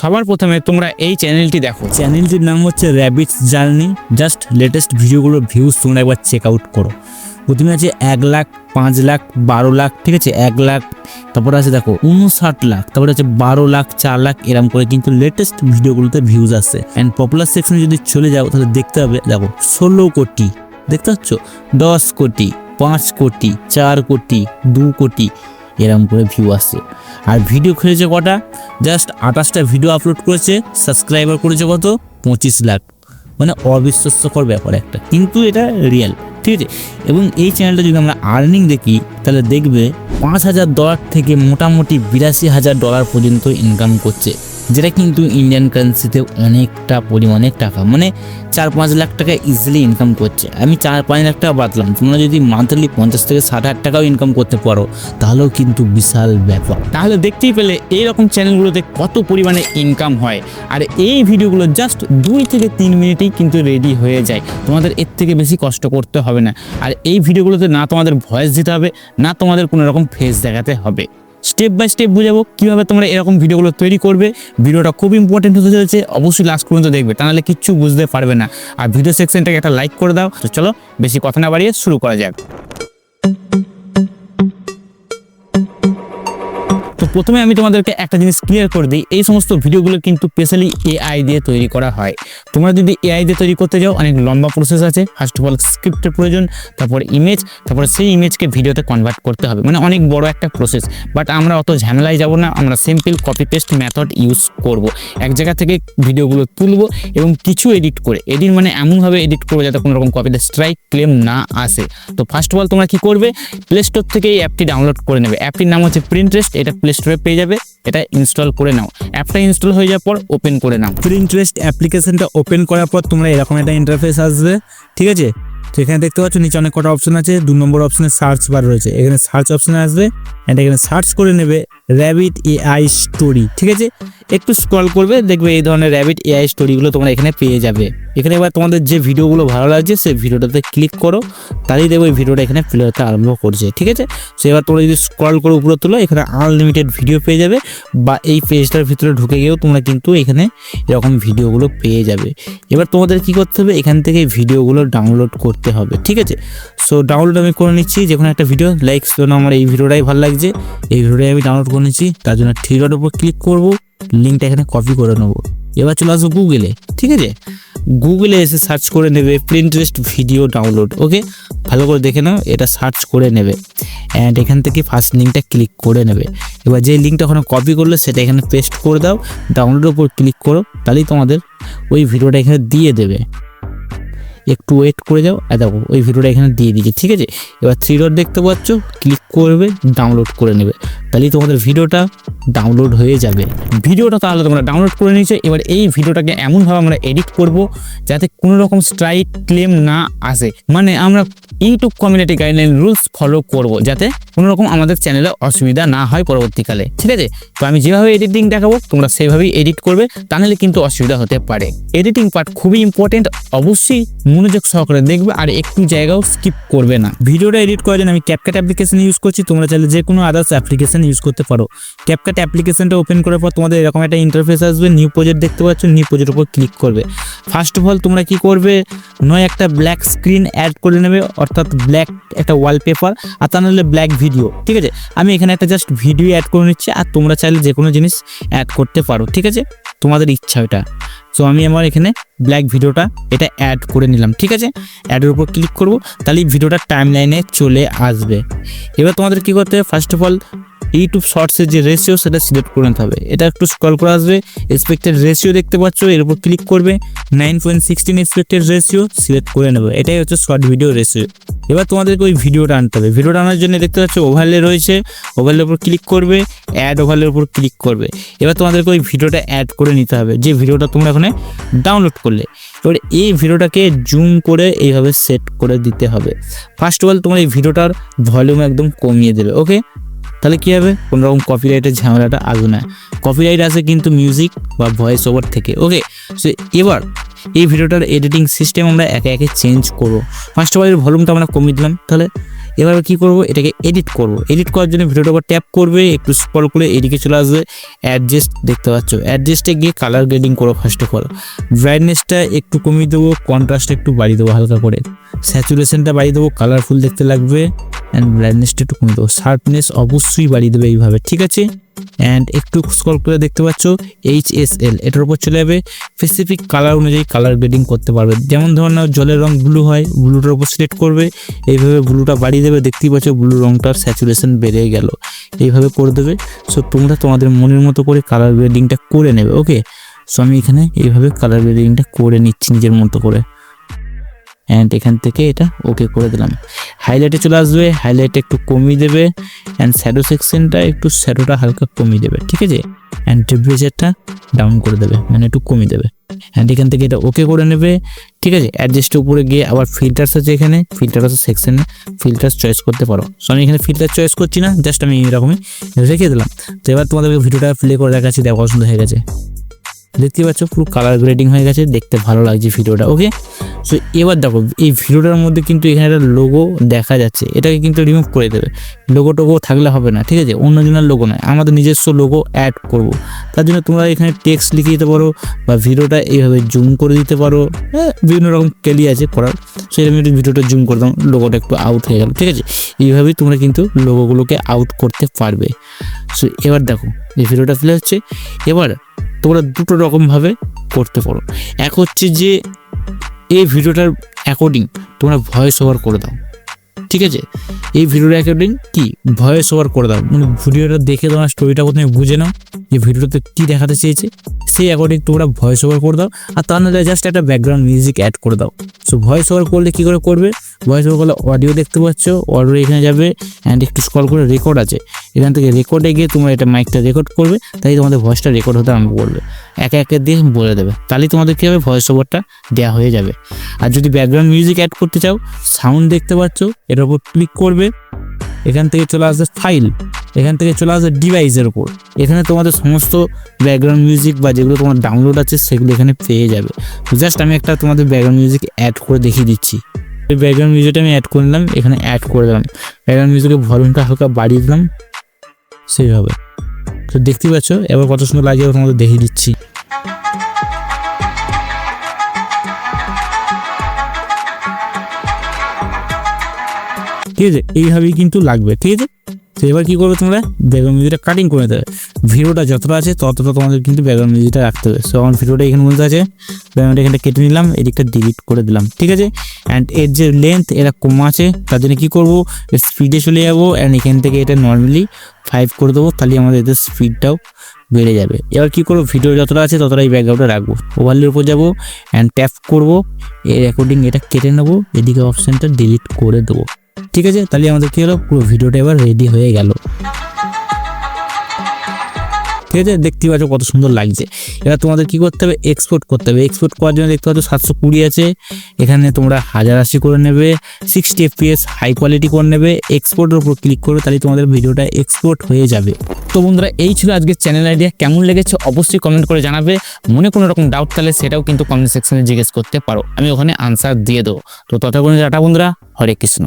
সবার প্রথমে তোমরা এই চ্যানেলটি দেখো। চ্যানেলটির নাম হচ্ছে র্যাবিটস জার্নি জাস্ট লেটেস্ট ভিডিওগুলোর ভিউজ তোমরা একবার চেক আউট করো। প্রথমে আছে এক লাখ, পাঁচ লাখ, বারো লাখ, ঠিক আছে? এক লাখ, তারপরে আছে দেখো, উনষাট লাখ, তারপরে আছে বারো লাখ, চার লাখ, এরম করে কিন্তু লেটেস্ট ভিডিওগুলোতে ভিউজ আসে। অ্যান্ড পপুলার সেকশনে যদি চলে যাও, তাহলে দেখতে হবে, দেখো, ষোলো কোটি, দেখতে পাচ্ছ? দশ কোটি, পাঁচ কোটি, চার কোটি, দু কোটি এরম করে ভিউ আসছে। আর ভিডিও খেলেছে কটা? জাস্ট আঠাশটা ভিডিও আপলোড করেছে সাবস্ক্রাইবার করেছে কত? পঁচিশ লাখ। মানে অবিশ্বাস্যকর ব্যাপার একটা। কিন্তু এটা রিয়েল ঠিক আছে? এবং এই চ্যানেলটা যদি আমরা আর্নিং দেখি, তাহলে দেখবে পাঁচ হাজার ডলার থেকে মোটামুটি বিরাশি হাজার ডলার পর্যন্ত ইনকাম করছে। যেটা কিন্তু ইন্ডিয়ান কারেন্সিতে অনেকটা পরিমাণে টাকা মানে চার পাঁচ লাখ টাকা ইজিলি ইনকাম করছে। আমি চার পাঁচ লাখ টাকা বাদলাম তোমরা যদি মান্থলি পঞ্চাশ থেকে ষাট হাজার টাকাও ইনকাম করতে পারো, তাহলেও কিন্তু বিশাল ব্যাপার। তাহলে দেখতেই পেলে এইরকম চ্যানেলগুলোতে কত পরিমাণে ইনকাম হয়। আর এই ভিডিওগুলো জাস্ট দুই থেকে তিন মিনিটেই কিন্তু রেডি হয়ে যায়। তোমাদের এর থেকে বেশি কষ্ট করতে হবে না। আর এই ভিডিওগুলোতে না তোমাদের ভয়েস দিতে হবে, না তোমাদের কোনো রকম ফেস দেখাতে হবে। স্টেপ বাই স্টেপ বুঝাবো কীভাবে তোমরা এরকম ভিডিওগুলো তৈরি করবে। ভিডিওটা খুব ইম্পর্টেন্ট হতে চলেছে, অবশ্যই লাস্ট পর্যন্ত দেখবে তা তাহলে কিচ্ছু বুঝতে পারবে না। আর ভিডিও সেকশনটাকে একটা লাইক করে দাও। তো চলো, বেশি কথা না বাড়িয়ে শুরু করা যাক। প্রথমে আমি তোমাদেরকে একটা জিনিস ক্লিয়ার করে দিই, এই সমস্ত ভিডিওগুলো কিন্তু স্পেশালি এআই দিয়ে তৈরি করা হয়। তোমরা যদি এআই দিয়ে তৈরি করতে যাও, অনেক লম্বা প্রসেস আছে। ফার্স্ট অফ অল স্ক্রিপ্টের প্রয়োজন, তারপর ইমেজ তারপরে সেই ইমেজকে ভিডিওতে কনভার্ট করতে হবে। মানে অনেক বড় একটা প্রসেস বাট আমরা অত ঝামেলায় যাব না, আমরা simple copy paste method use করব। এক জায়গা থেকে ভিডিওগুলো তুলবো এবং কিছু এডিট করে এডিট মানে এমনভাবে এডিট করব যাতে কোনো রকম কপিতে স্ট্রাইক ক্লেম না আসে। তো ফার্স্ট অফ অল তোমরা কি করবে? প্লে স্টোর থেকে এই অ্যাপটি ডাউনলোড করে নেবে। অ্যাপটির নাম হচ্ছে প্রিন্টারেস্ট এটা প্লে পেয়ে যাবে। এটা ইনস্টল করে নাও। অ্যাপটা ইনস্টল হয়ে যাওয়ার পর ওপেন করে নাও। প্রিন্টারেস্ট অ্যাপ্লিকেশনটা ওপেন করার পর তোমরা এরকম একটা ইন্টারফেস আসবে, ঠিক আছে? তো এখানে দেখতে পাচ্ছ, নিচে অনেক কটা অপশন আছে। দু নম্বর অপশনে সার্চ বার রয়েছে। এখানে সার্চ অপশনে আসবে। অ্যান্ড এখানে সার্চ করে নেবে র্যাবিট এআই স্টোরি ঠিক আছে? একটু স্ক্রল করবে, দেখবে এই ধরনের র্যাবিট এআই স্টোরিগুলো তোমরা এখানে পেয়ে যাবে। এখানে এবার তোমাদের যে ভিডিওগুলো ভালো লাগছে, সেই ভিডিওটাতে ক্লিক করো, তাহলেই দেখবে ওই ভিডিওটা এখানে প্লে হতে আরম্ভ করছে, ঠিক আছে? সো এবার তোমরা যদি স্ক্রল করে উপরে তোলো, এখানে আনলিমিটেড ভিডিও পেয়ে যাবে, বা এই পেজটার ভিতরে ঢুকে গিয়েও তোমরা কিন্তু এখানে এরকম ভিডিওগুলো পেয়ে যাবে। এবার তোমাদের কি করতে হবে? এখান থেকে ভিডিওগুলো ডাউনলোড করতে হবে, ঠিক আছে? সো ডাউনলোড আমি করে নিচ্ছি যে কোনো একটা ভিডিও লাইক শোনো, আমার এই ভিডিওটাই ভালো লাগছে এই ভিডিওটাই আমি ডাউনলোড করে নিচ্ছি তার জন্য থ্রি ডটের উপর ক্লিক করব লিঙ্কটা এখানে কপি করে নেব। এবার চলে আসব গুগলে ঠিক আছে? গুগলে এসে সার্চ করে নেবে প্রিন্টারেস্ট ভিডিও ডাউনলোড ওকে ভালো করে দেখে নাও, এটা সার্চ করে নেবে। অ্যান্ড এখান থেকে ফার্স্ট লিঙ্কটা ক্লিক করে নেবে। এবার যে লিঙ্কটা ওখানে কপি করলে, সেটা এখানে পেস্ট করে দাও ডাউনলোডের উপর ক্লিক করো, তাহলেই তোমাদের ওই ভিডিওটা এখানে দিয়ে দেবে। একটু ওয়েট করে যাও, আর দেখো, ওই ভিডিওটা এখানে দিয়ে দিয়েছে, ঠিক আছে? এবার থ্রি ডট দেখতে পাচ্ছ ক্লিক করবে ডাউনলোড করে নেবে। তাহলেই তোমাদের ভিডিওটা ডাউনলোড হয়ে যাবে। ভিডিওটা তাহলে তোমরা ডাউনলোড করে নিয়েছো, এবার এই ভিডিওটাকে এমনভাবে আমরা এডিট করব, যাতে কোনো রকম স্ট্রাইক ক্লেম না আসে। মানে আমরা YouTube community guideline rules follow করব, যাতে কোনো রকম আমাদের চ্যানেলে অসুবিধা না হয় পরবর্তীকালে, ঠিক আছে? তো আমি যেভাবে এডিটিং দেখাবো, তোমরা সেভাবেই এডিট করবে তাহলে কিন্তু অসুবিধা হতে পারে। এডিটিং পার্ট খুবই ইম্পর্টেন্ট অবশ্যই মনোযোগ সহকারে দেখবে আর একটু জায়গাও স্কিপ করবে না। ভিডিওটা এডিট করার জন্য আমি ক্যাপকাট অ্যাপ্লিকেশন ইউজ করছি, তোমরা চাইলে যে কোনো আদার্স অ্যাপ্লিকেশন ইউজ করতে পারো। ক্যাপকাট অ্যাপ্লিকেশনটা ওপেন করার পর তোমাদের এরকম একটা ইন্টারফেস আসবে নিউ প্রজেক্ট দেখতে পাচ্ছ নিউ প্রজেক্টের উপর ক্লিক করবে। ফার্স্ট অফ অল তোমরা কি করবে? নয় একটা ব্ল্যাক স্ক্রিন অ্যাড করে নেবে, অর্থাৎ ব্ল্যাক একটা ওয়ালপেপার আর তা নাহলে ব্ল্যাক ভিডিও ঠিক আছে? আমি এখানে একটা জাস্ট ভিডিও অ্যাড করে নিচ্ছি, আর তোমরা চাইলে যে কোনো জিনিস অ্যাড করতে পারো, ঠিক আছে? তোমাদের ইচ্ছা এটা সো আমি আমার এখানে ব্ল্যাক ভিডিওটা এটা অ্যাড করে নিলাম, ঠিক আছে? অ্যাডের উপর ক্লিক করব, তাহলে ভিডিওটা টাইম লাইনে চলে আসবে। এবার তোমাদের কী করতে হবে? ফার্স্ট অফ অল ইউটিউব শর্টসের যে রেশিও সেটা সিলেক্ট করে নিতে হবে। এটা একটু স্ক্রল করে আসবে। এক্সপেক্টেড রেশিও দেখতে পাচ্ছ, এর উপর ক্লিক করবে। Nine point sixteen expected ratio select করে নেবে। এটাই হচ্ছে শর্ট ভিডিও রেশিও এবার তোমাদেরকে ওই ভিডিওটা আনতে হবে। ভিডিওটা আনার জন্য দেখতে পাচ্ছ ওভারলে রয়েছে। ওভারলের উপর ক্লিক করবে। অ্যাড ওভারলের উপর ক্লিক করবে। এবার তোমাদেরকে ওই ভিডিওটা অ্যাড করে নিতে হবে। যে ভিডিওটা তোমরা এখানে ডাউনলোড করলে। এবার এই ভিডিওটাকে জুম করে এইভাবে সেট করে দিতে হবে। ফার্স্ট অফ অল তোমার এই ভিডিওটার ভলিউম একদম কমিয়ে দেবে। ওকে তাহলে কী হবে? কোনো রকম কপিরাইটের ঝামেলাটা আসবে না কপিরাইট আছে কিন্তু মিউজিক বা ভয়েস ওভার থেকে। ওকে সো এবার এই ভিডিওটার এডিটিং সিস্টেম আমরা একে একে চেঞ্জ করব। ফার্স্ট অফ অল ভলিউমটা আমরা কমিয়ে দিলাম। তাহলে এবার কি করব? এটাকে এডিট করব। এডিট করার জন্য ভিডিওটা উপর ট্যাপ করবে, একটু স্ক্রল করে এদিকে চলে আসবে। অ্যাডজাস্ট দেখতে পাচ্ছ। অ্যাডজাস্টে গিয়ে কালার গ্রেডিং করো ফার্স্ট অফ অল ব্রাইটনেসটা একটু কমিয়ে দেবো কন্ট্রাস্টটা একটু বাড়িয়ে দেবো হালকা করে। স্যাচুরেশনটা বাড়িয়ে দেবো কালারফুল দেখতে লাগবে। অ্যান্ড ব্রাইটনেসটা একটু কমিয়ে দেবো শার্পনেস অবশ্যই বাড়িয়ে দেবে এইভাবে, ঠিক আছে? অ্যান্ড একটু স্ক্রল করে দেখতে পাচ্ছ এইচ এস এল এটার উপর চলে যাবে। স্পেসিফিক কালার অনুযায়ী কালার গ্রেডিং করতে পারবে। যেমন ধরুন না জলের রং ব্লু হয় ব্লুটার উপর সিলেক্ট করবে। এইভাবে ব্লুটা বাড়িয়ে দেবে, দেখতেই পাচ্ছ ব্লু রংটার স্যাচুরেশন বেড়ে গেল। এইভাবে করে দেবে। সো তোমরা তোমাদের মনের মতো করে কালার গ্রেডিংটা করে নেবে ওকে সো আমি এখানে এইভাবে কালার গ্রেডিংটা করে নিচ্ছি নিজের মতো করে। অ্যান্ড এখান থেকে এটা ওকে করে দিলাম। হাইলাইটে চলে আসবে। হাইলাইট একটু কমিয়ে দেবে। অ্যান্ড শ্যাডো সেকশনটা একটু শ্যাডোটা হালকা কমিয়ে দেবে, ঠিক আছে? অ্যান্ড টেম্পারেচারটা ডাউন করে দেবে মানে একটু কমিয়ে দেবে। অ্যান্ড এখান থেকে এটা ওকে করে নেবে, ঠিক আছে? অ্যাডজাস্টের উপরে গিয়ে আবার ফিল্টার্স আছে এখানে। ফিল্টার আছে সেকশনে ফিল্টার্স চয়েস করতে পারো। সো আমি এখানে ফিল্টার চয়েস করছি না জাস্ট আমি এরকমই রেখে দিলাম। তো এবার তোমাদেরকে ভিডিওটা প্লে করে দেখাচ্ছি, দেখো পছন্দ হয়ে গেছে। দেখতে পাচ্ছ পুরো কালার গ্রেডিং হয়ে গেছে দেখতে ভালো লাগছে ভিডিওটা ওকে সো এবার দেখো এই ভিডিওটার মধ্যে কিন্তু এখানে একটা লোগো দেখা যাচ্ছে এটাকে কিন্তু রিমুভ করে দেবে। লোগো টোগো থাকলে হবে না ঠিক আছে? অন্যজনের লোগো নয় আমাদের নিজস্ব লোগো অ্যাড করব। তার জন্য তোমরা এখানে টেক্সট লিখে দিতে পারো বা ভিডিওটা এইভাবে জুম করে দিতে পারো হ্যাঁ, বিভিন্ন রকম কেলি আছে করার সো এরকম একটু ভিডিওটা জুম করে দাও লোগোটা একটু আউট হয়ে গেল ঠিক আছে? এইভাবেই তোমরা কিন্তু লোগোগুলোকে আউট করতে পারবে। সো এবার দেখো এই ভিডিওটা ফেলে হচ্ছে এবার তোমরা দুটো রকমভাবে করতে পারো। এক হচ্ছে যে, এই ভিডিওটার অ্যাকর্ডিং তোমরা ভয়েস ওভার করে দাও। ঠিক আছে? এই ভিডিওর অ্যাকর্ডিং কি? ভয়েস ওভার করে দাও। মানে ভিডিওটা দেখে তোমার স্টোরিটা প্রথমে বুঝে নাও যে ভিডিওতে কী দেখাতে চেয়েছে। সেই অ্যাকর্ডিং তোমরা ভয়েস ওভার করে দাও। আর তার নাহলে জাস্ট একটা ব্যাকগ্রাউন্ড মিউজিক অ্যাড করে দাও। সো ভয়েস ওভার করলে কী করে করবে? ভয়েস ওভার করলে অডিও দেখতে পাচ্ছ অডিও এখানে যাবে অ্যান্ড একটু স্কল করে রেকর্ড আছে। এখান থেকে রেকর্ডে গিয়ে তোমরা এটা মাইকটা রেকর্ড করবে, তাই তোমাদের ভয়েসটা রেকর্ড হতে আরম্ভ করবে একে একে দিয়ে বলে দেবে। তাহলেই তোমাদের কী হবে? ভয়েস ওভারটা দেওয়া হয়ে যাবে। আর যদি ব্যাকগ্রাউন্ড মিউজিক অ্যাড করতে চাও সাউন্ড দেখতে পাচ্ছ এটার উপর ক্লিক করবে। এখান থেকে চলে আসবে ফাইল এখান থেকে চলে আসবে ডিভাইসের উপর। এখানে তোমাদের সমস্ত ব্যাকগ্রাউন্ড মিউজিক বা যেগুলো তোমার ডাউনলোড আছে, সেগুলো এখানে পেয়ে যাবে। জাস্ট আমি একটা তোমাদের ব্যাকগ্রাউন্ড মিউজিক অ্যাড করে দেখিয়ে দিচ্ছি। ব্যাকগ্রাউন্ড মিউজিকটা আমি অ্যাড করে নিলাম, এখানে অ্যাড করে দিলাম। ব্যাকগ্রাউন্ড মিউজিকের ভলিউমটা হালকা বাড়িয়ে দিলাম, সেইভাবে। তো দেখতেই পাচ্ছ, এবার কত সুন্দর লাগে তোমাদের দেখিয়ে দিচ্ছি। ঠিক আছে, এইভাবেই কিন্তু লাগবে, ঠিক আছে? তো এবার কী করবে তোমরা? ব্যাকগ্রাউন্ড মিউজিকটা কাটিং করে দেবে। ভিডিওটা যতটা আছে ততটা তোমাদের কিন্তু ব্যাকগ্রাউন্ড মিউজিকটা রাখতে হবে। সো আমার ভিডিওটা এখানে মধ্যে আছে। ব্যাকগ্রাউন্ড এখানে কেটে নিলাম, এদিকটা ডিলিট করে দিলাম, ঠিক আছে? অ্যান্ড এর যে লেন্থ এরা কম আছে, তার জন্য কী করব? স্পিডে চলে যাব অ্যান্ড এখান থেকে এটা নর্মালি ফাইভ করে দেবো, তাহলে আমাদের এদের স্পিডটাও বেড়ে যাবে। এবার কী করব? ভিডিও যতটা আছে ততটা এই ব্যাকগ্রাউন্ডে রাখব। ওভারলের উপর যাব অ্যান্ড ট্যাপ করব, এর অ্যাকর্ডিং এটা কেটে নেব, এদিকে অপশানটা ডিলিট করে দেবো। ঠিক আছে? তাহলে আমাদের কী হলো? পুরো ভিডিওটা এবার রেডি হয়ে গেল। ঠিক আছে? দেখতে পাচ্ছ কত সুন্দর লাগছে। এবার তোমাদের কি করতে হবে? এক্সপোর্ট করতে হবে। এক্সপোর্ট করার জন্য দেখতে পাচ্ছ সাতশো কুড়ি আছে। এখানে তোমরা হাজার আশি করে নেবে সিক্সটি এফপিএস হাই কোয়ালিটি করে নেবে। এক্সপোর্টের উপর ক্লিক করবে, তাহলে তোমাদের ভিডিওটা এক্সপোর্ট হয়ে যাবে। তো বন্ধুরা, এই ছিল আজকের চ্যানেল আইডিয়া কেমন লেগেছে অবশ্যই কমেন্ট করে জানাবে। মনে কোনো রকম ডাউট তাহলে সেটাও কিন্তু কমেন্ট সেকশনে জিজ্ঞেস করতে পারো। আমি ওখানে আনসার দিয়ে দেবো। তো ততক্ষণে টাটা বন্ধুরা। হরে কৃষ্ণ।